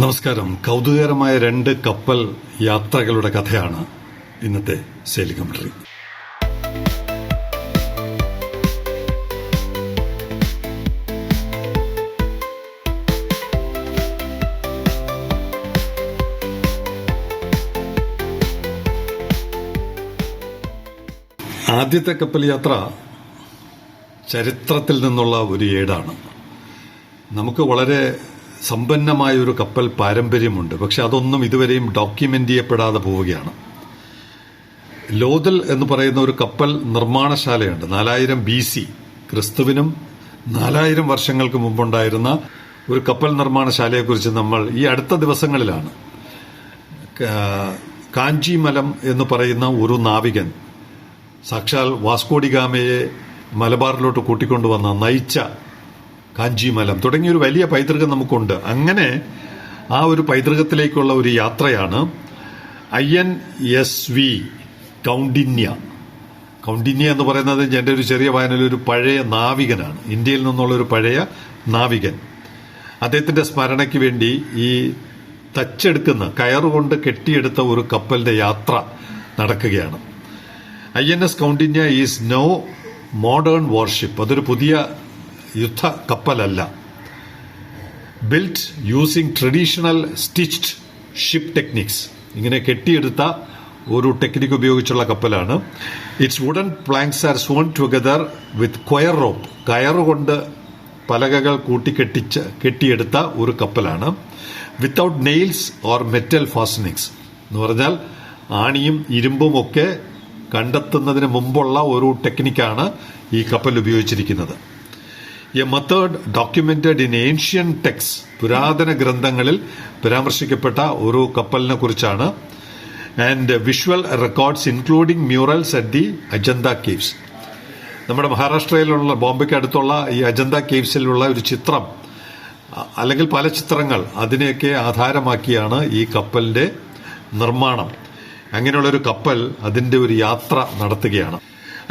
നമസ്കാരം. കൗതുകകരമായ രണ്ട് കപ്പൽ യാത്രകളുടെ കഥയാണ് ഇന്നത്തെ സെയിൽ കമന്ററി ആദ്യത്തെ കപ്പൽ യാത്ര ചരിത്രത്തിൽ നിന്നുള്ള ഒരു ഏടാണ്. നമുക്ക് വളരെ സമ്പന്നമായ ഒരു കപ്പൽ പാരമ്പര്യമുണ്ട്. പക്ഷെ അതൊന്നും ഇതുവരെയും ഡോക്യുമെന്റ് ചെയ്യപ്പെടാതെ പോവുകയാണ്. ലോതൽ എന്ന് പറയുന്ന ഒരു കപ്പൽ നിർമ്മാണശാലയുണ്ട്. നാലായിരം ബി സി ക്രിസ്തുവിനും നാലായിരം വർഷങ്ങൾക്ക് മുമ്പുണ്ടായിരുന്ന ഒരു കപ്പൽ നിർമ്മാണശാലയെക്കുറിച്ച് നമ്മൾ ഈ അടുത്ത ദിവസങ്ങളിലാണ് കാഞ്ചിമലം എന്ന് പറയുന്ന ഒരു നാവികൻ സാക്ഷാൽ വാസ്കോഡിഗാമയെ മലബാറിലോട്ട് കൂട്ടിക്കൊണ്ടുവന്ന നയിച്ച കാഞ്ചിമലം തുടങ്ങിയ ഒരു വലിയ പൈതൃകം നമുക്കുണ്ട്. അങ്ങനെ ആ ഒരു പൈതൃകത്തിലേക്കുള്ള ഒരു യാത്രയാണ് I N S V Kaundinya. Kaundinya എന്ന് പറയുന്നത് എന്റെ ഒരു ചെറിയ വായനയിൽ ഒരു പഴയ നാവികനാണ്. ഇന്ത്യയിൽ നിന്നുള്ള ഒരു പഴയ നാവികൻ. അദ്ദേഹത്തിന്റെ സ്മരണയ്ക്ക് വേണ്ടി ഈ തച്ചെടുക്കുന്ന കയറുകൊണ്ട് കെട്ടിയെടുത്ത ഒരു കപ്പലിന്റെ യാത്ര നടക്കുകയാണ്. I N S Kaundinya is no modern warship. അതൊരു പുതിയ യുദ്ധ കപ്പലല്ല built using traditional stitched ship techniques ഇങ്ങനെ കെട്ടിയെടുത്ത ഒരു ടെക്നിക് ഉപയോഗിച്ചുള്ള കപ്പലാണ്. It's wooden planks are sewn together with coir rope കയർ കൊണ്ട് പലകകൾ കൂട്ടിക്കെട്ടിച്ച് കെട്ടിയെടുത്ത ഒരു കപ്പലാണ്. Without nails or metal fastenings എന്ന് പറഞ്ഞാൽ ആണിയും ഇരുമ്പും ഒക്കെ കണ്ടെത്തുന്നതിന് മുമ്പുള്ള ഒരു ടെക്നിക്കാണ് ഈ കപ്പൽ ഉപയോഗിച്ചിരിക്കുന്നത്. A method documented in ancient texts പുരാതന ഗ്രന്ഥങ്ങളിൽ പരാമർശിക്കപ്പെട്ട ഒരു കപ്പലിനെ കുറിച്ചാണ്. And visual records including murals at the Ajanta caves നമ്മുടെ മഹാരാഷ്ട്രയിലുള്ള ബോംബെക്ക് അടുത്തുള്ള ഈ അജന്ത കേവ്സിലുള്ള ഒരു ചിത്രം അല്ലെങ്കിൽ പല ചിത്രങ്ങൾ അതിനെയൊക്കെ ആധാരമാക്കിയാണ് ഈ കപ്പലിന്റെ നിർമ്മാണം. അങ്ങനെയുള്ള ഒരു കപ്പൽ അതിന്റെ ഒരു യാത്ര നടത്തുകയാണ്.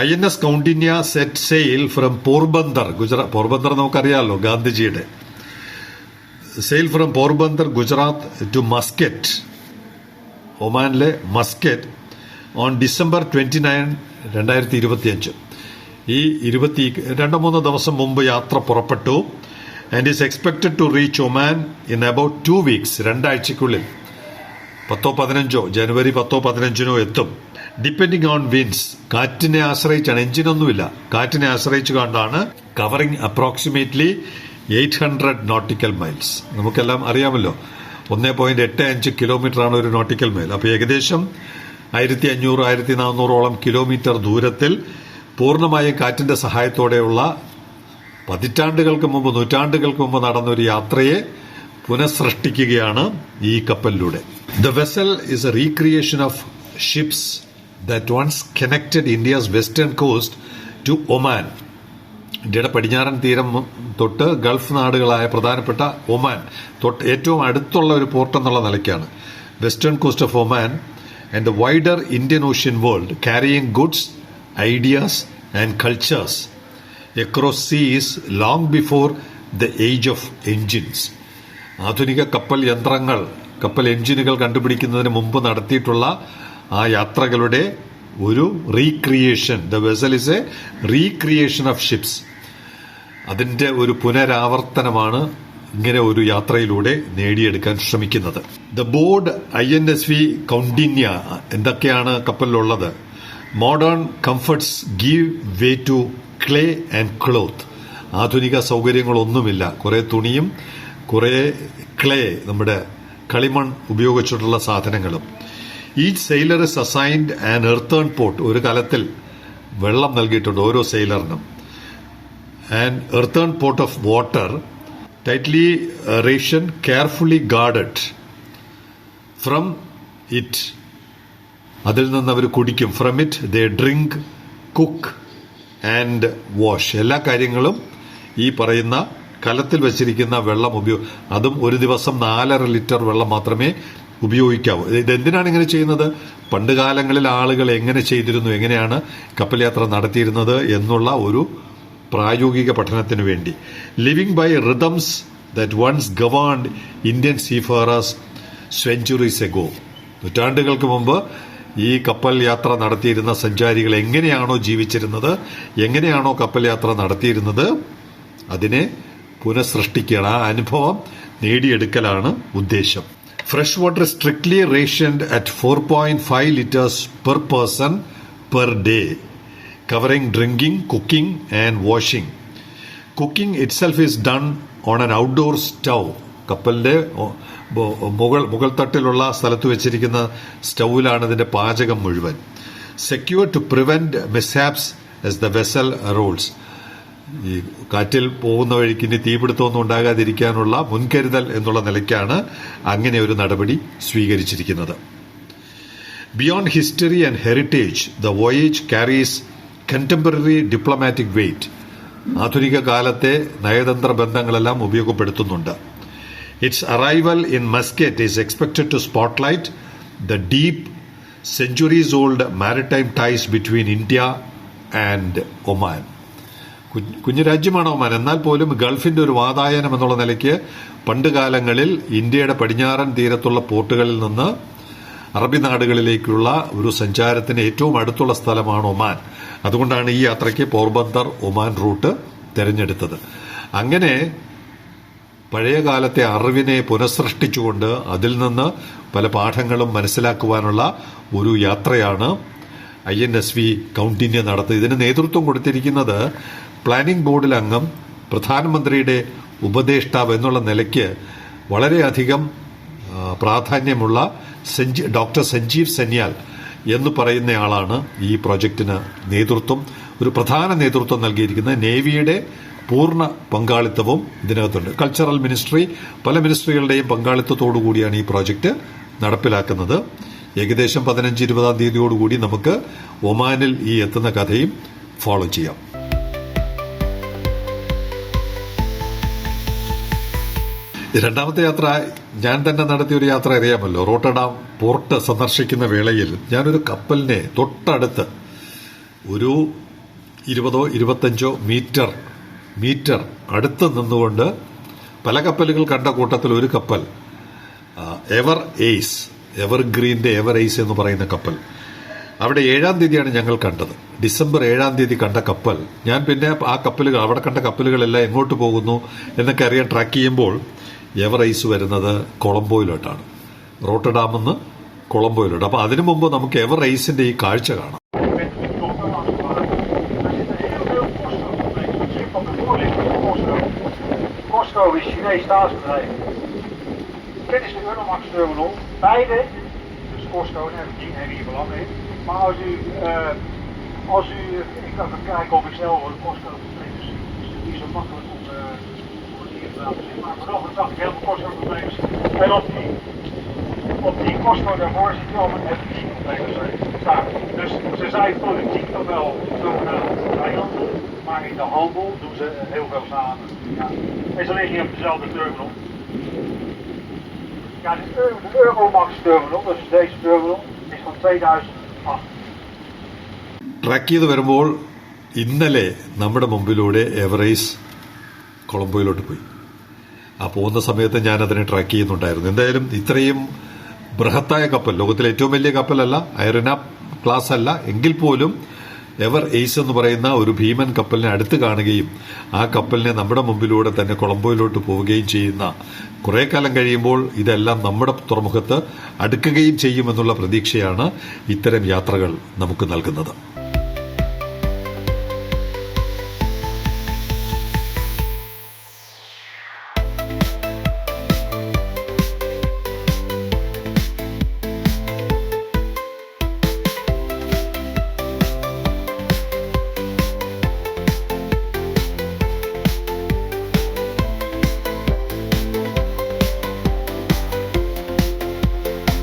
I N S Kaundinya set sail from Porbandar Gujarat Porbandar നമുക്കറിയാമല്ലോ ഗാന്ധിജിയുടെ. Sail from Porbandar Gujarat to Muscat ഒമാനിലെ Muscat on December twenty nine രണ്ടായിരത്തി ഇരുപത്തിയഞ്ച് ഈ ഇരുപത്തി രണ്ടോ മൂന്നോ ദിവസം മുമ്പ് യാത്ര പുറപ്പെട്ടു and is expected to reach Oman in about two weeks രണ്ടാഴ്ചക്കുള്ളിൽ പത്തോ പതിനഞ്ചോ ജനുവരി പത്തോ പതിനഞ്ചിനോ എത്തും. ഡിപ്പെൻഡിങ് ഓൺ വിൻഡ്സ് കാറ്റിനെ ആശ്രയിച്ചാണ്. എഞ്ചിനൊന്നുമില്ല കാറ്റിനെ ആശ്രയിച്ചു കൊണ്ടാണ് covering approximately eight hundred nautical miles നമുക്കെല്ലാം അറിയാമല്ലോ. ഒന്നേ പോയിന്റ് എട്ട് അഞ്ച് കിലോമീറ്റർ ആണ് ഒരു നോട്ടിക്കൽ മൈൽ അപ്പോൾ ഏകദേശം ആയിരത്തി അഞ്ഞൂറ് ആയിരത്തി നാനൂറോളം കിലോമീറ്റർ ദൂരത്തിൽ പൂർണമായും കാറ്റിന്റെ സഹായത്തോടെയുള്ള പതിറ്റാണ്ടുകൾക്ക് മുമ്പ് നൂറ്റാണ്ടുകൾക്ക് മുമ്പ് നടന്ന ഒരു യാത്രയെ പുനഃസൃഷ്ടിക്കുകയാണ് ഈ കപ്പലിലൂടെ. The vessel is a recreation of ships that once connected India's western coast to Oman ഇന്ത്യയുടെ പടിഞ്ഞാറൻ തീരം തൊട്ട് ഗൾഫ് നാടുകളായ പ്രധാനപ്പെട്ട ഒമാൻ തൊട്ട് ഏറ്റവും അടുത്തുള്ള ഒരു പോർട്ട് എന്നുള്ള നിലയ്ക്കാണ് western coast of Oman and the wider Indian ocean world carrying goods ideas and cultures across seas long before the age of engines. ആധുനിക കപ്പൽ യന്ത്രങ്ങൾ കപ്പൽ എഞ്ചിനുകൾ കണ്ടുപിടിക്കുന്നതിന് മുമ്പ് നടത്തിയിട്ടുള്ള ആ യാത്രകളുടെ ഒരു recreation the vessel is a recreation of ships അതിന്റെ ഒരു പുനരാവർത്തനമാണ് ഇങ്ങനെ ഒരു യാത്രയിലൂടെ നേടിയെടുക്കാൻ ശ്രമിക്കുന്നത്. The board I N S V Kaundinya എന്തൊക്കെയാണ് കപ്പലിലുള്ളത്? Modern comforts give way to clay and cloth ആധുനിക സൗകര്യങ്ങളൊന്നുമില്ല. കുറേ തുണിയും കുറേ ക്ലേ നമ്മുടെ കളിമൺ ഉപയോഗിച്ചിട്ടുള്ള സാധനങ്ങളും. ഈ sailor is assigned and earthen pot ഒരു കലത്തിൽ വെള്ളം നൽകിയിട്ടുണ്ട് ഓരോ സെയിലറിനും and earthen pot of water tightly ration carefully carefully from it അതിൽ നിന്ന് അവർ കുടിക്കും. From it they drink cook and wash എല്ലാ കാര്യങ്ങളും ഈ പറയുന്ന കലത്തിൽ വെച്ചിരിക്കുന്ന വെള്ളം ഉപയോഗ അതും ഒരു ദിവസം നാലര ലിറ്റർ വെള്ളം മാത്രമേ ഉപയോഗിക്കാവൂ. ഇതെന്തിനാണ് ഇങ്ങനെ ചെയ്യുന്നത്? പണ്ട് കാലങ്ങളിൽ ആളുകൾ എങ്ങനെ ചെയ്തിരുന്നു എങ്ങനെയാണ് കപ്പൽ യാത്ര നടത്തിയിരുന്നത് എന്നുള്ള ഒരു പ്രായോഗിക പഠനത്തിന് വേണ്ടി. Living by rhythms that once governed Indian seafarers centuries ago നൂറ്റാണ്ടുകൾക്ക് മുമ്പ് ഈ കപ്പൽ യാത്ര നടത്തിയിരുന്ന സഞ്ചാരികൾ എങ്ങനെയാണോ ജീവിച്ചിരുന്നത് എങ്ങനെയാണോ കപ്പൽ യാത്ര നടത്തിയിരുന്നത് അതിനെ പുനഃസൃഷ്ടിക്കുകയാണ്. ആ അനുഭവം നേടിയെടുക്കലാണ് ഉദ്ദേശം. Fresh water strictly rationed at four point five litres per person per day. Covering drinking cooking and washing cooking itself is done on an outdoor stove കപ്പലിന്റെ ഒ- ബോ- മുകൾ മുകൾ തട്ടിലുള്ള സ്ഥലത്ത് വെച്ചിരിക്കുന്ന സ്റ്റൗവിലാണ് ഇതിന്റെ പാചകം മുഴുവൻ. Secure to prevent mishaps as the vessel rolls ഈ കാറ്റിൽ പോകുന്ന വഴിക്ക് ഇനി തീപിടുത്തമൊന്നും ഉണ്ടാകാതിരിക്കാനുള്ള മുൻകരുതൽ എന്നുള്ള നിലയ്ക്കാണ് അങ്ങനെ ഒരു നടപടി സ്വീകരിച്ചിരിക്കുന്നത്. Beyond history and heritage the voyage carries contemporary diplomatic weight ആധുനിക കാലത്തെ നയതന്ത്ര ബന്ധങ്ങളെല്ലാം ഉപയോഗപ്പെടുത്തുന്നുണ്ട്. Its arrival in Muscat is expected to spotlight the deep centuries old maritime ties between India and Oman കുഞ്ഞ് രാജ്യമാണ് ഒമാൻ എന്നാൽ പോലും ഗൾഫിന്റെ ഒരു വാതായനം എന്നുള്ള നിലയ്ക്ക് പണ്ട് കാലങ്ങളിൽ ഇന്ത്യയുടെ പടിഞ്ഞാറൻ തീരത്തുള്ള പോർട്ടുകളിൽ നിന്ന് അറബി നാടുകളിലേക്കുള്ള ഒരു സഞ്ചാരത്തിന് ഏറ്റവും അടുത്തുള്ള സ്ഥലമാണ് ഒമാൻ. അതുകൊണ്ടാണ് ഈ യാത്രയ്ക്ക് പോർബന്ദർ ഒമാൻ റൂട്ട് തിരഞ്ഞെടുത്തത്. അങ്ങനെ പഴയ കാലത്തെ അറിവിനെ പുനഃസൃഷ്ടിച്ചുകൊണ്ട് അതിൽ നിന്ന് പല പാഠങ്ങളും മനസ്സിലാക്കുവാനുള്ള ഒരു യാത്രയാണ് I N S V Kaundinya നടത്തി ഇതിന് നേതൃത്വം കൊടുത്തിരിക്കുന്നത് പ്ലാനിംഗ് ബോർഡിൽ അംഗം പ്രധാനമന്ത്രിയുടെ ഉപദേഷ്ടാവ് എന്നുള്ള നിലയ്ക്ക് വളരെയധികം പ്രാധാന്യമുള്ള സഞ്ജി- ഡോക്ടർ സഞ്ജീവ് സന്യാൽ എന്ന് പറയുന്നയാളാണ് ഈ പ്രോജക്റ്റിന് നേതൃത്വം ഒരു പ്രധാന നേതൃത്വം നൽകിയിരിക്കുന്ന നേവിയുടെ പൂർണ പങ്കാളിത്തവും ഇതിനകത്തുണ്ട്. കൾച്ചറൽ മിനിസ്ട്രി പല മിനിസ്ട്രികളുടെയും പങ്കാളിത്തത്തോടു കൂടിയാണ് ഈ പ്രോജക്റ്റ് നടപ്പിലാക്കുന്നത്. ഏകദേശം പതിനഞ്ച് ഇരുപതാം തീയതിയോടുകൂടി നമുക്ക് ഒമാനിൽ ഈ എത്തുന്ന കഥയും ഫോളോ ചെയ്യാം. രണ്ടാമത്തെ യാത്ര ഞാൻ തന്നെ നടത്തിയ ഒരു യാത്ര അറിയാമല്ലോ. റോട്ടഡാം പോർട്ട് സന്ദർശിക്കുന്ന വേളയിൽ ഞാനൊരു കപ്പലിനെ തൊട്ടടുത്ത് ഒരു ഇരുപതോ ഇരുപത്തഞ്ചോ മീറ്റർ മീറ്റർ അടുത്ത് നിന്നുകൊണ്ട് പല കപ്പലുകൾ കണ്ട കൂട്ടത്തിൽ ഒരു കപ്പൽ എവർ എയ്സ് എവർ ഗ്രീന്റെ എവർ എയ്സ് എന്ന് പറയുന്ന കപ്പൽ. അവിടെ ഏഴാം തീയതിയാണ് ഞങ്ങൾ കണ്ടത്. ഡിസംബർ ഏഴാം തീയതി കണ്ട കപ്പൽ. ഞാൻ പിന്നെ ആ കപ്പലുകൾ അവിടെ കണ്ട കപ്പലുകളെല്ലാം എങ്ങോട്ട് പോകുന്നു എന്നൊക്കെ അറിയാൻ ട്രാക്ക് ചെയ്യുമ്പോൾ എവർ ഐസ് വരുന്നത് കൊളംബോയിലോട്ടാണ് റോട്ടർഡാമിൽ നിന്ന് കൊളംബോയിലോട്ട് അപ്പൊ അതിനു മുമ്പ് നമുക്ക് എവർ ഐസിന്റെ ഈ കാഴ്ച കാണാം Costco is Chinees staatsbedrijf. Dit is de Euromax terminal. Beide, dus Costco en Evergreen hebben hier belang in. Maar als u, eh, als u, ik kan even kijken of ik snel voor de Costco vertrek, dus het is niet zo makkelijk om, eh, Maar vanochtend zag ik heel veel Costco containers. En op die, op die Costco daarvoor zit je al een Evergreen containers staan. Dus ze zijn politiek nog wel zogenaamd vijanden. Maar in de handel doen ze heel veel samen. Ja. En ze liggen hier op dezelfde terminal. Ja, de, Eu- de Euromax terminal, dus deze terminal, is van 2008. Track ചെയ്ത് വരുമ്പോൾ ഇന്നലെ നമ്മുടെ മുമ്പിലൂടെ എവറൈസ് കൊളംബോയിലോട്ട് പോയി ആ പോകുന്ന സമയത്ത് ഞാൻ അതിനെ ട്രാക്ക് ചെയ്യുന്നുണ്ടായിരുന്നു. എന്തായാലും ഇത്രയും ബൃഹത്തായ കപ്പൽ ലോകത്തിലെ ഏറ്റവും വലിയ കപ്പലല്ല അയറിന ക്ലാസ് അല്ല എങ്കിൽ പോലും എവർ എയ്സ് എന്ന് പറയുന്ന ഒരു ഭീമൻ കപ്പലിനെ അടുത്ത് കാണുകയും ആ കപ്പലിനെ നമ്മുടെ മുമ്പിലൂടെ തന്നെ കൊളംബോയിലോട്ട് പോവുകയും ചെയ്യുന്ന കുറെ കാലം കഴിയുമ്പോൾ ഇതെല്ലാം നമ്മുടെ തുറമുഖത്ത് അടുക്കുകയും ചെയ്യുമെന്നുള്ള പ്രതീക്ഷയാണ് ഇത്തരം യാത്രകൾ നമുക്ക് നൽകുന്നത്.